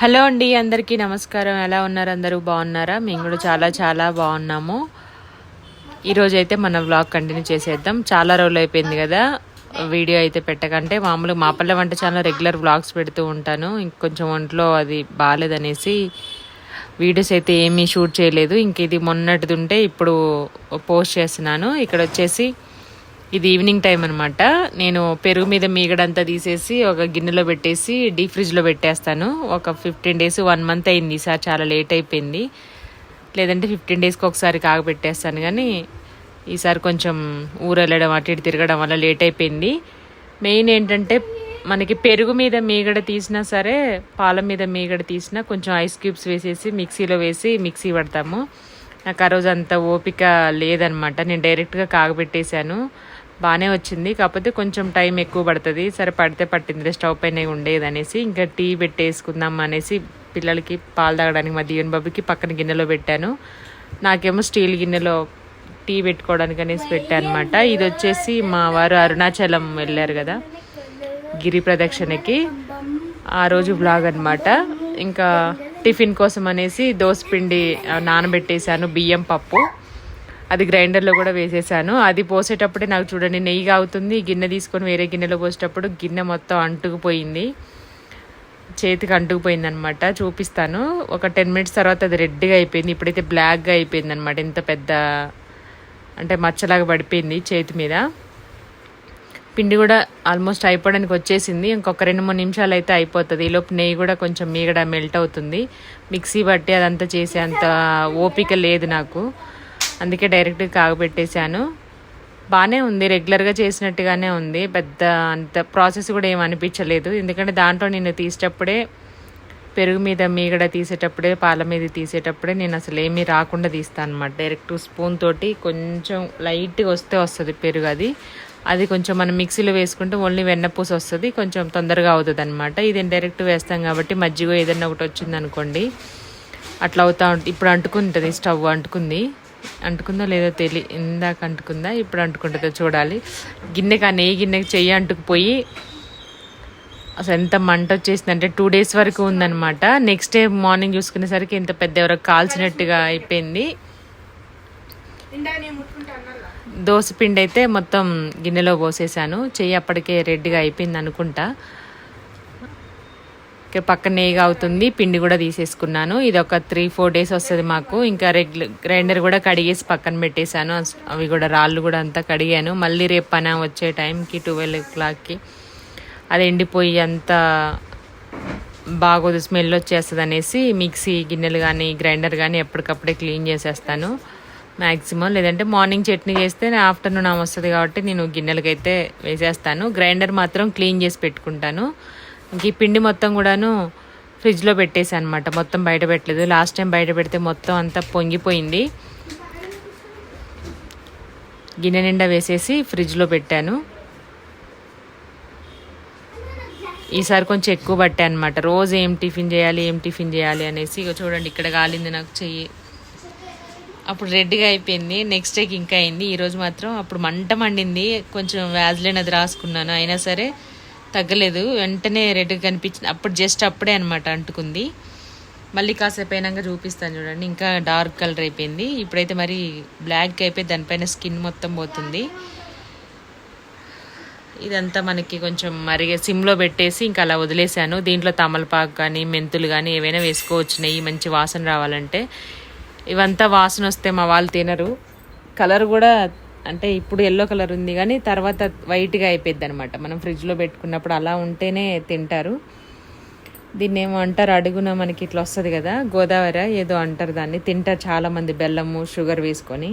Hello అండి అందరికీ నమస్కారం. ఎలా ఉన్నారు అందరూ? బాగున్నారా? మేము కూడా చాలా చాలా బాగున్నాము. ఈరోజు అయితే మన వ్లాగ్ కంటిన్యూ చేసేద్దాం. చాలా రోజులు అయిపోయింది కదా వీడియో అయితే పెట్టకంటే. మామూలుగా మా పల్లె వంట ఛానల్ రెగ్యులర్ వ్లాగ్స్ పెడుతూ ఉంటాను. ఇంకొంచెం ఒంట్లో అది బాగాలేదనేసి వీడియోస్ అయితే ఏమీ షూట్ చేయలేదు. ఇంక ఇది మొన్నటిది ఉంటే ఇప్పుడు పోస్ట్ చేస్తున్నాను. ఇక్కడ వచ్చేసి ఇది ఈవినింగ్ టైం అనమాట నేను పెరుగు మీద మీగడంతా తీసేసి ఒక గిన్నెలో పెట్టేసి డీప్ ఫ్రిడ్జ్లో పెట్టేస్తాను. ఒక ఫిఫ్టీన్ డేస్ వన్ మంత్ అయింది సార్ చాలా లేట్ అయిపోయింది. లేదంటే ఫిఫ్టీన్ డేస్కి ఒకసారి కాగబెట్టేస్తాను కానీ ఈసారి కొంచెం ఊరు వెళ్ళడం అటు ఇటు తిరగడం వల్ల లేట్ అయిపోయింది. మెయిన్ ఏంటంటే మనకి పెరుగు మీద మీగడ తీసినా సరే పాల మీద మీగడ తీసినా కొంచెం ఐస్ క్యూబ్స్ వేసేసి మిక్సీలో వేసి మిక్సీ పడతాము. నాకు ఆ రోజు అంత ఓపిక లేదనమాట నేను డైరెక్ట్గా కాగబెట్టేశాను. బాగానే వచ్చింది. కాకపోతే కొంచెం టైం ఎక్కువ పడుతుంది. సరే పడితే పట్టింది స్టవ్ పైన ఉండేది అనేసి ఇంకా టీ పెట్టేసుకుందాం అనేసి పిల్లలకి పాలు తాగడానికి మా దీవెన్ బాబుకి పక్కన గిన్నెలో పెట్టాను. నాకేమో స్టీల్ గిన్నెలో టీ పెట్టుకోవడానికి అనేసి పెట్టాను అనమాట ఇది వచ్చేసి మా వారు అరుణాచలం వెళ్ళారు కదా గిరి ప్రదక్షిణకి. ఆ రోజు బ్లాగ్ అనమాట ఇంకా టిఫిన్ కోసం అనేసి దోసపిండి పిండి నానబెట్టేశాను బియ్యం పప్పు. అది గ్రైండర్లో కూడా వేసేసాను. అది పోసేటప్పుడే నాకు చూడండి నెయ్యి అవుతుంది. గిన్నె తీసుకొని వేరే గిన్నెలో పోసేటప్పుడు గిన్నె మొత్తం అంటుకుపోయింది. చేతికి అంటుకుపోయింది అనమాట చూపిస్తాను. ఒక టెన్ మినిట్స్ తర్వాత అది రెడ్గా అయిపోయింది. ఇప్పుడైతే బ్లాక్గా అయిపోయింది అనమాట ఇంత పెద్ద అంటే మచ్చలాగా పడిపోయింది చేతి మీద. పిండి కూడా ఆల్మోస్ట్ అయిపోవడానికి వచ్చేసింది. ఇంకొక రెండు మూడు నిమిషాలు అయితే అయిపోతుంది ఈలోపు నెయ్యి కూడా కొంచెం మీగడ మెల్ట్ అవుతుంది. మిక్సీ బట్టి అదంతా చేసే అంత ఓపిక లేదు నాకు. అందుకే డైరెక్ట్గా కాగబెట్టేశాను. బాగానే ఉంది రెగ్యులర్గా చేసినట్టుగానే ఉంది. పెద్ద అంత ప్రాసెస్ కూడా ఏం అనిపించలేదు. ఎందుకంటే దాంట్లో నేను తీసేటప్పుడే పెరుగు మీద మీగడ తీసేటప్పుడే పాల మీద తీసేటప్పుడే నేను అసలు ఏమీ రాకుండా తీస్తాను అనమాట డైరెక్ట్ స్పూన్ తోటి కొంచెం లైట్గా వస్తే వస్తుంది పెరుగు అది. అది కొంచెం మనం మిక్సీలో వేసుకుంటే ఓన్లీ వెన్నపూస వస్తుంది కొంచెం తొందరగా అవుతుంది అనమాట ఇది డైరెక్ట్ వేస్తాం కాబట్టి మజ్జిగ ఏదైనా ఒకటి వచ్చింది అనుకోండి అట్లా అవుతా ఇప్పుడు అంటుకుంటుంది స్టవ్ అంటుకుంది. అంటుకుందో లేదో తెలి ఇందాక అంటుకుందా ఇప్పుడు అంటుకుంటుందో చూడాలి. గిన్నెకి ఆ నెయ్యి గిన్నెకి చెయ్యి అంటుకుపోయి అసలు ఎంత మంట వచ్చేసిందంటే టూ డేస్ వరకు ఉందన్నమాట. నెక్స్ట్ డే మార్నింగ్ చూసుకునేసరికి ఇంత పెద్ద ఎవరో కాల్చినట్టుగా అయిపోయింది. దోశ పిండి అయితే మొత్తం గిన్నెలో పోసేసాను. చెయ్యి అప్పటికే రెడ్గా అయిపోయింది అనుకుంటా. ఇక్కడ పక్కన నెయ్యిగా అవుతుంది. పిండి కూడా తీసేసుకున్నాను. ఇది ఒక త్రీ ఫోర్ డేస్ వస్తుంది మాకు. ఇంకా రెగ్యులర్ గ్రైండర్ కూడా కడిగేసి పక్కన పెట్టేశాను. అవి కూడా రాళ్ళు కూడా అంతా కడిగాను. మళ్ళీ రేపు పని వచ్చే టైంకి ట్వెల్వ్ ఓ క్లాక్కి అది ఎండిపోయి అంతా బాగోదు స్మెల్ వచ్చేస్తుంది అనేసి మిక్సీ గిన్నెలు కానీ గ్రైండర్ కానీ ఎప్పటికప్పుడే క్లీన్ చేసేస్తాను మ్యాక్సిమం లేదంటే మార్నింగ్ చట్నీ చేస్తే ఆఫ్టర్నూన్ వస్తుంది కాబట్టి నేను గిన్నెలకైతే వేసేస్తాను. గ్రైండర్ మాత్రం క్లీన్ చేసి పెట్టుకుంటాను. ఈ పిండి మొత్తం కూడాను ఫ్రిడ్జ్లో పెట్టేసాను అనమాట మొత్తం బయట పెట్టలేదు. లాస్ట్ టైం బయట పెడితే మొత్తం అంతా పొంగిపోయింది. గిన్నె నిండా వేసేసి ఫ్రిడ్జ్లో పెట్టాను. ఈసారి కొంచెం ఎక్కువ పట్టే అనమాట రోజు ఏం టిఫిన్ చేయాలి ఏం టిఫిన్ చేయాలి అనేసి ఇక చూడండి ఇక్కడ కాలింది నాకు చెయ్యి. అప్పుడు రెడ్గా అయిపోయింది. నెక్స్ట్ డేకి ఇంకా అయింది. ఈరోజు మాత్రం అప్పుడు మంట మండింది. కొంచెం వ్యాజ్లైన్ అది రాసుకున్నాను. అయినా సరే తగ్గలేదు. వెంటనే రెడ్గా కనిపించింది అప్పుడు జస్ట్ అప్పుడే అనమాట అంటుకుంది. మళ్ళీ కాసేపు అయినాక చూపిస్తాను చూడండి. ఇంకా డార్క్ కలర్ అయిపోయింది. ఇప్పుడైతే మరి బ్లాక్ అయిపోయి దానిపైన స్కిన్ మొత్తం పోతుంది. ఇదంతా మనకి కొంచెం మరిగే సిమ్లో పెట్టేసి ఇంకా అలా వదిలేసాను దీంట్లో తమలపాకు కానీ మెంతులు కానీ ఏవైనా వేసుకోవచ్చు. నెయ్యి మంచి వాసన రావాలంటే. ఇవంతా వాసన వస్తే మా వాళ్ళు తినరు. కలర్ కూడా అంటే ఇప్పుడు ఎల్లో కలర్ ఉంది కానీ తర్వాత వైట్గా అయిపోయింది అనమాట మనం ఫ్రిడ్జ్లో పెట్టుకున్నప్పుడు అలా ఉంటేనే తింటారు. దీన్ని ఏమో అంటారు అడుగున మనకి ఇట్లా వస్తుంది కదా గోదావరి ఏదో అంటారు దాన్ని. తింటారు చాలామంది బెల్లము షుగర్ వేసుకొని.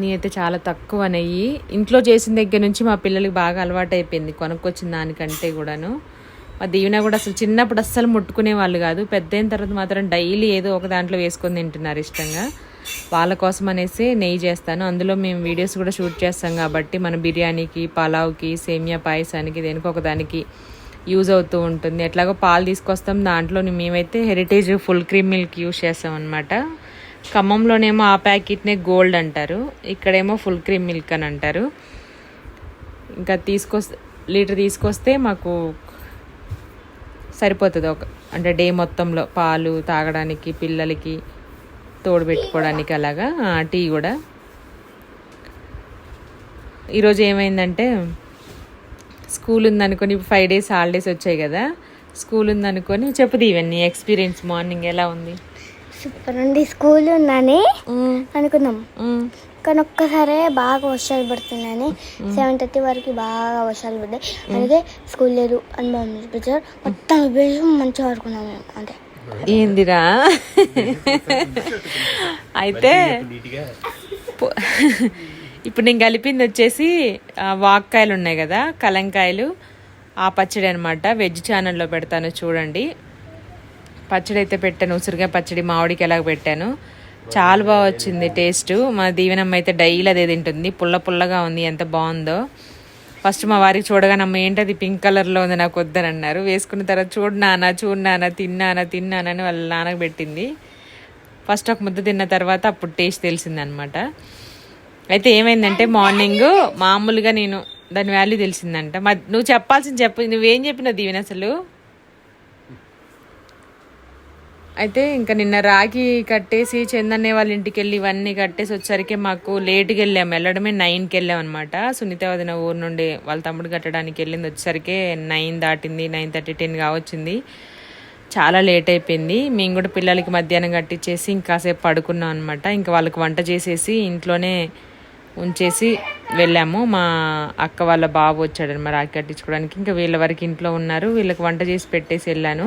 నేనైతే చాలా తక్కువ నెయ్యి. ఇంట్లో చేసిన దగ్గర నుంచి మా పిల్లలకి బాగా అలవాటు అయిపోయింది కొనుక్కొచ్చిన దానికంటే కూడాను. మా దీవెన కూడా అసలు చిన్నప్పుడు అస్సలు ముట్టుకునే వాళ్ళు కాదు. పెద్ద అయిన తర్వాత మాత్రం డైలీ ఏదో ఒక దాంట్లో వేసుకొని తింటున్నారు ఇష్టంగా. వాళ్ళ కోసం అనేసి నెయ్యి చేస్తాను. అందులో మేము వీడియోస్ కూడా షూట్ చేస్తాం కాబట్టి మన బిర్యానీకి పలావ్కి సేమియా పాయసానికి దేనికి ఒకదానికి యూజ్ అవుతూ ఉంటుంది. ఎట్లాగో పాలు తీసుకొస్తాం. దాంట్లో మేమైతే Heritage full cream milk use చేస్తాం అనమాట ఖమ్మంలోనేమో ఆ ప్యాకెట్నే గోల్డ్ అంటారు. ఇక్కడేమో ఫుల్ క్రీమ్ మిల్క్ అని అంటారు. ఇంకా తీసుకొస్తే లీటర్ తీసుకొస్తే మాకు సరిపోతుంది. ఒక అంటే డే మొత్తంలో పాలు తాగడానికి పిల్లలకి తోడు పెట్టుకోవడానికి అలాగా టీ కూడా. ఈరోజు ఏమైందంటే స్కూల్ ఉందనుకొని ఫైవ్ డేస్ హాలిడేస్ వచ్చాయి కదా స్కూల్ ఉందనుకొని చెప్పుది ఇవన్నీ ఎక్స్పీరియన్స్ మార్నింగ్ ఎలా ఉంది? సూపర్ అండి స్కూల్ ఉందని అనుకున్నాం. కానీ ఒక్కసారే బాగా వర్షాలు పడుతున్నాయని సెవెన్ థర్టీ వరకు బాగా వర్షాలు పడ్డాయి. అందుకే స్కూల్ లేదు అని చూపించారు మొత్తం వేసి మంచిగా ఆడుకున్నాం మేము అంటే ఏందిరా? అయితే ఇప్పుడు నేను కలిపింది వచ్చేసి వాక్కాయలు ఉన్నాయి కదా కలంకాయలు ఆ పచ్చడి అనమాట వెజ్ ఛానల్లో పెడతాను చూడండి. పచ్చడి అయితే పెట్టాను ఉసిరిగా పచ్చడి మామిడికి ఎలాగ పెట్టాను. చాలా బాగా వచ్చింది టేస్ట్. మా దీవెనమ్మ అయితే డైలీ అదే తింటుంది. పుల్ల పుల్లగా ఉంది ఎంత బాగుందో. ఫస్ట్ మా వారికి చూడగానే అమ్మ ఏంటది పింక్ కలర్లో ఉంది నాకు వద్దని అన్నారు వేసుకున్న తర్వాత చూడు నాన్న చూడు నాన్న తిన్నానా తిన్నానని వాళ్ళ నాన్నకు పెట్టింది. ఫస్ట్ ఒక ముద్ద తిన్న తర్వాత అప్పుడు టేస్ట్ తెలిసిందనమాట. అయితే ఏమైందంటే మార్నింగ్ మామూలుగా నేను దాని వాల్యూ తెలిసిందంట. మ నువ్వు చెప్పాల్సింది చెప్పు నువ్వేం చెప్పినావు దీవెన అసలు? అయితే ఇంకా నిన్న రాఖీ కట్టేసి చందన్నే వాళ్ళ ఇంటికి వెళ్ళి ఇవన్నీ కట్టేసి వచ్చేసరికి మాకు లేట్కి వెళ్ళాము వెళ్ళడమే నైన్కి వెళ్ళాం అనమాట సునీత వదిన ఊరు నుండి వాళ్ళ తమ్ముడు కట్టడానికి వెళ్ళింది. వచ్చేసరికి నైన్ దాటింది. నైన్ థర్టీ టెన్ కావచ్చింది. చాలా లేట్ అయిపోయింది. మేము కూడా పిల్లలకి మధ్యాహ్నం కట్టించేసి ఇంకాసేపు పడుకున్నాం అనమాట ఇంకా వాళ్ళకి వంట చేసేసి ఇంట్లోనే ఉంచేసి వెళ్ళాము. మా అక్క వాళ్ళ బాబు వచ్చాడు మరి రాఖీ కట్టించుకోవడానికి. ఇంకా వీళ్ళ వరకు ఇంట్లో ఉన్నారు. వీళ్ళకి వంట చేసి పెట్టేసి వెళ్ళాను.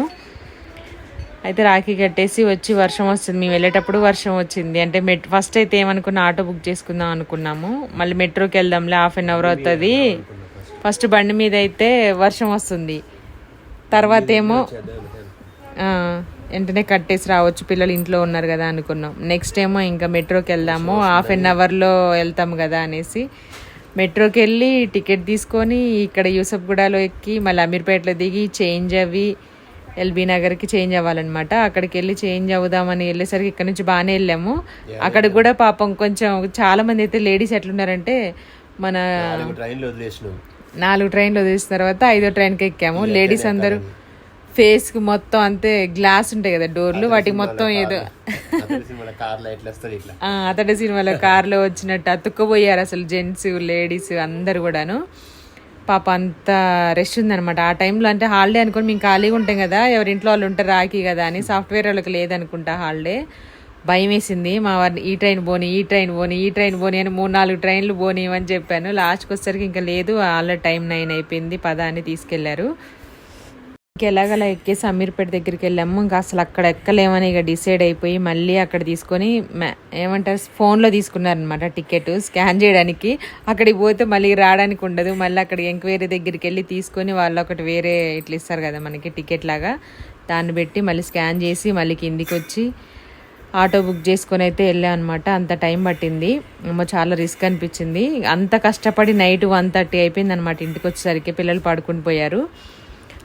అయితే రాఖీ కట్టేసి వచ్చి వర్షం వస్తుంది. మేము వెళ్ళేటప్పుడు వర్షం వచ్చింది. అంటే మెట్ ఫస్ట్ అయితే ఏమనుకున్నా ఆటో బుక్ చేసుకుందాం అనుకున్నాము. మళ్ళీ మెట్రోకి వెళ్దాంలే హాఫ్ అన్ అవర్ అవుతుంది. ఫస్ట్ బండి మీద అయితే వర్షం వస్తుంది. తర్వాత ఏమో వెంటనే కట్టేసి రావచ్చు. పిల్లలు ఇంట్లో ఉన్నారు కదా అనుకున్నాం. నెక్స్ట్ ఏమో ఇంకా మెట్రోకి వెళ్దాము. హాఫ్ అన్ అవర్లో వెళ్తాము కదా అనేసి మెట్రోకి వెళ్ళి టికెట్ తీసుకొని ఇక్కడ యూసఫ్గూడలో ఎక్కి మళ్ళీ అమీర్పేటలో దిగి చేంజ్ అవి ఎల్బీ నగర్కి చేంజ్ అవ్వాలన్నమాట. అక్కడికి వెళ్ళి చేంజ్ అవుదామని వెళ్ళేసరికి ఇక్కడ నుంచి బాగానే వెళ్ళాము. అక్కడ కూడా పాపం కొంచెం చాలా మంది అయితే లేడీస్ ఎట్లున్నారంటే మన నాలుగు ట్రైన్లు వదిలేసిన. తర్వాత ఐదో ట్రైన్కి ఎక్కాము. లేడీస్ అందరూ ఫేస్కి మొత్తం అంతే గ్లాస్ ఉంటాయి కదా డోర్లు వాటికి మొత్తం ఏదో అతడి సినిమాలో కార్లో వచ్చినట్టు అతుక్కుపోయారు అసలు జెంట్స్ లేడీస్ అందరు కూడాను. పాప అంత రెష్ ఉందనమాట ఆ టైంలో అంటే హాలిడే అనుకోని మేము ఖాళీగా ఉంటాం కదా ఎవరి ఇంట్లో వాళ్ళు ఉంటారు రాకి కదా అని సాఫ్ట్వేర్ వాళ్ళకి లేదనుకుంటా హాలిడే భయం వేసింది. మా వారిని ఈ ట్రైన్ పోని ఈ ట్రైన్ పోని ఈ ట్రైన్ పోని అని మూడు నాలుగు ట్రైన్లు పోని అని చెప్పాను లాస్ట్కి వచ్చేసరికి ఇంకా లేదు ఆల్రెడీ టైం నైన్ అయిపోయింది పద అని తీసుకెళ్ళారు. ఎలాగలా ఎక్కేసి అమీర్పేట దగ్గరికి వెళ్ళాము. ఇంకా అసలు అక్కడ ఎక్కలేమని ఇక డిసైడ్ అయిపోయి మళ్ళీ అక్కడ తీసుకొని ఏమంటారు ఫోన్లో తీసుకున్నారనమాట టికెట్ స్కాన్ చేయడానికి. అక్కడికి పోతే మళ్ళీ రావడానికి ఉండదు. మళ్ళీ అక్కడ ఎంక్వైరీ దగ్గరికి వెళ్ళి తీసుకొని వాళ్ళు ఒకటి వేరే ఇట్లా ఇస్తారు కదా మనకి టికెట్ లాగా. దాన్ని పెట్టి మళ్ళీ స్కాన్ చేసి మళ్ళీ కిందికి వచ్చి ఆటో బుక్ చేసుకొని అయితే వెళ్ళాం అనమాట అంత టైం పట్టింది. అమ్మ చాలా రిస్క్ అనిపించింది. అంత కష్టపడి నైట్ వన్ థర్టీ అయిపోయింది అనమాట ఇంటికి వచ్చేసరికి. పిల్లలు పడుకుని పోయారు.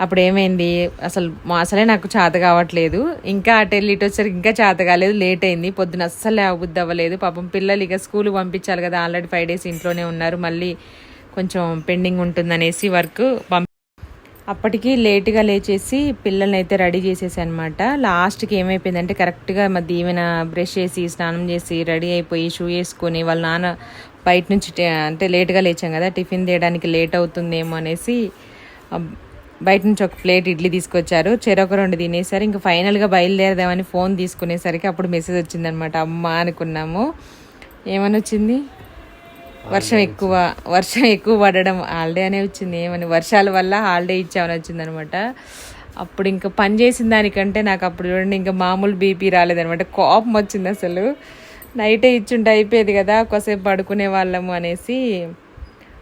అప్పుడు ఏమైంది అసలు అసలే నాకు చేత కావట్లేదు. ఇంకా అటు వెళ్ళి ఇటు వచ్చేసరికి ఇంకా చేత కాలేదు లేట్ అయింది. పొద్దున అస్సలు అబుద్ధి అవ్వలేదు. పాపం పిల్లలు ఇక స్కూల్ పంపించాలి కదా ఆల్రెడీ ఫైవ్ డేస్ ఇంట్లోనే ఉన్నారు. మళ్ళీ కొంచెం పెండింగ్ ఉంటుందనేసి వర్క్ పంపి అప్పటికి లేట్గా లేచేసి పిల్లల్ని అయితే రెడీ చేసేసి అనమాట లాస్ట్కి ఏమైపోయిందంటే కరెక్ట్గా మధ్య ఏమైనా బ్రష్ చేసి స్నానం చేసి రెడీ అయిపోయి షూ వేసుకొని వాళ్ళ నాన్న బయట నుంచి అంటే లేట్గా లేచాం కదా టిఫిన్ తీయడానికి లేట్ అవుతుందేమో అనేసి బయట నుంచి ఒక ప్లేట్ ఇడ్లీ తీసుకొచ్చారు. చెరొక రెండు తినేసారు. ఇంకా ఫైనల్గా బయలుదేరదామని ఫోన్ తీసుకునేసరికి అప్పుడు మెసేజ్ వచ్చిందనమాట అమ్మ అనుకున్నాము. ఏమని వచ్చింది? వర్షం ఎక్కువ వర్షం ఎక్కువ పడడం హాలిడే అనే వచ్చింది. ఏమని? వర్షాల వల్ల హాలిడే ఇచ్చామని వచ్చింది అనమాట అప్పుడు ఇంకా పని చేసిన దానికంటే నాకు అప్పుడు చూడండి ఇంకా మామూలు బీపీ రాలేదనమాట కోపం వచ్చింది అసలు. నైటే ఇచ్చుంటే అయిపోయేది కదా కొద్దిసేపు పడుకునే వాళ్ళము అనేసి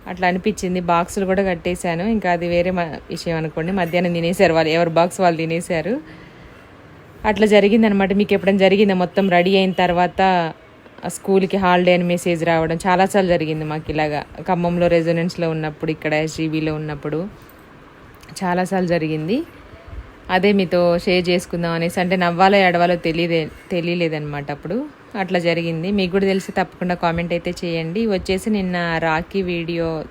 అట్లా అనిపించింది. బాక్సులు కూడా కట్టేశాను. ఇంకా అది వేరే విషయం అనుకోండి. మధ్యాహ్నం తినేశారు వాళ్ళు. ఎవరు బాక్స్ వాళ్ళు తినేశారు. అట్లా జరిగిందనమాట మీకు ఎప్పుడైనా జరిగిందా? మొత్తం రెడీ అయిన తర్వాత ఆ స్కూల్కి హాలిడే అని మెసేజ్ రావడం. చాలాసార్లు జరిగింది మాకు ఇలాగా. ఖమ్మంలో రెసిడెన్స్లో ఉన్నప్పుడు ఇక్కడ ఎస్జీబీలో ఉన్నప్పుడు చాలాసార్లు జరిగింది. అదే మీతో షేర్ చేసుకుందాం అనేసి. అంటే నవ్వాలో ఎడవాలో తెలియదే తెలియలేదన్నమాట అప్పుడు. అట్లా జరిగింది. మీకు కూడా తెలిసి తప్పకుండా కామెంట్ అయితే చేయండి. వచ్చేసి నిన్న రాఖీ వీడియో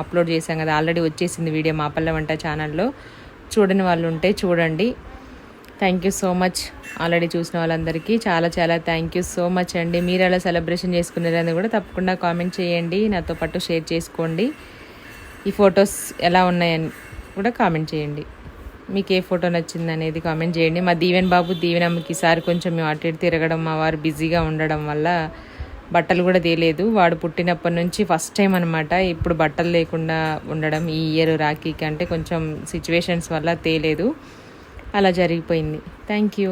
అప్లోడ్ చేశాం కదా. ఆల్రెడీ వచ్చేసింది వీడియో మా పల్లె వంట ఛానల్లో. చూడని వాళ్ళు ఉంటే చూడండి. Thank you so much already చూసిన వాళ్ళందరికీ చాలా చాలా థ్యాంక్ యూ సో మచ్ అండి. మీరు అలా సెలబ్రేషన్ చేసుకున్నారని కూడా తప్పకుండా కామెంట్ చేయండి. నాతో పాటు షేర్ చేసుకోండి. ఈ ఫొటోస్ ఎలా ఉన్నాయని కూడా కామెంట్ చేయండి. మీకు ఏ ఫోటో నచ్చింది అనేది కామెంట్ చేయండి. మా దీవెన్ బాబు దీవెనమ్మకి ఈసారి కొంచెం మేము అటు ఇటు తిరగడం మా వారు బిజీగా ఉండడం వల్ల బట్టలు కూడా తేలేదు. వాడు పుట్టినప్పటి నుంచి ఫస్ట్ టైం అనమాట ఇప్పుడు బట్టలు లేకుండా ఉండడం ఈ ఇయర్ రాఖీకి అంటే కొంచెం సిచ్యువేషన్స్ వల్ల తేలేదు. అలా జరిగిపోయింది. Thank you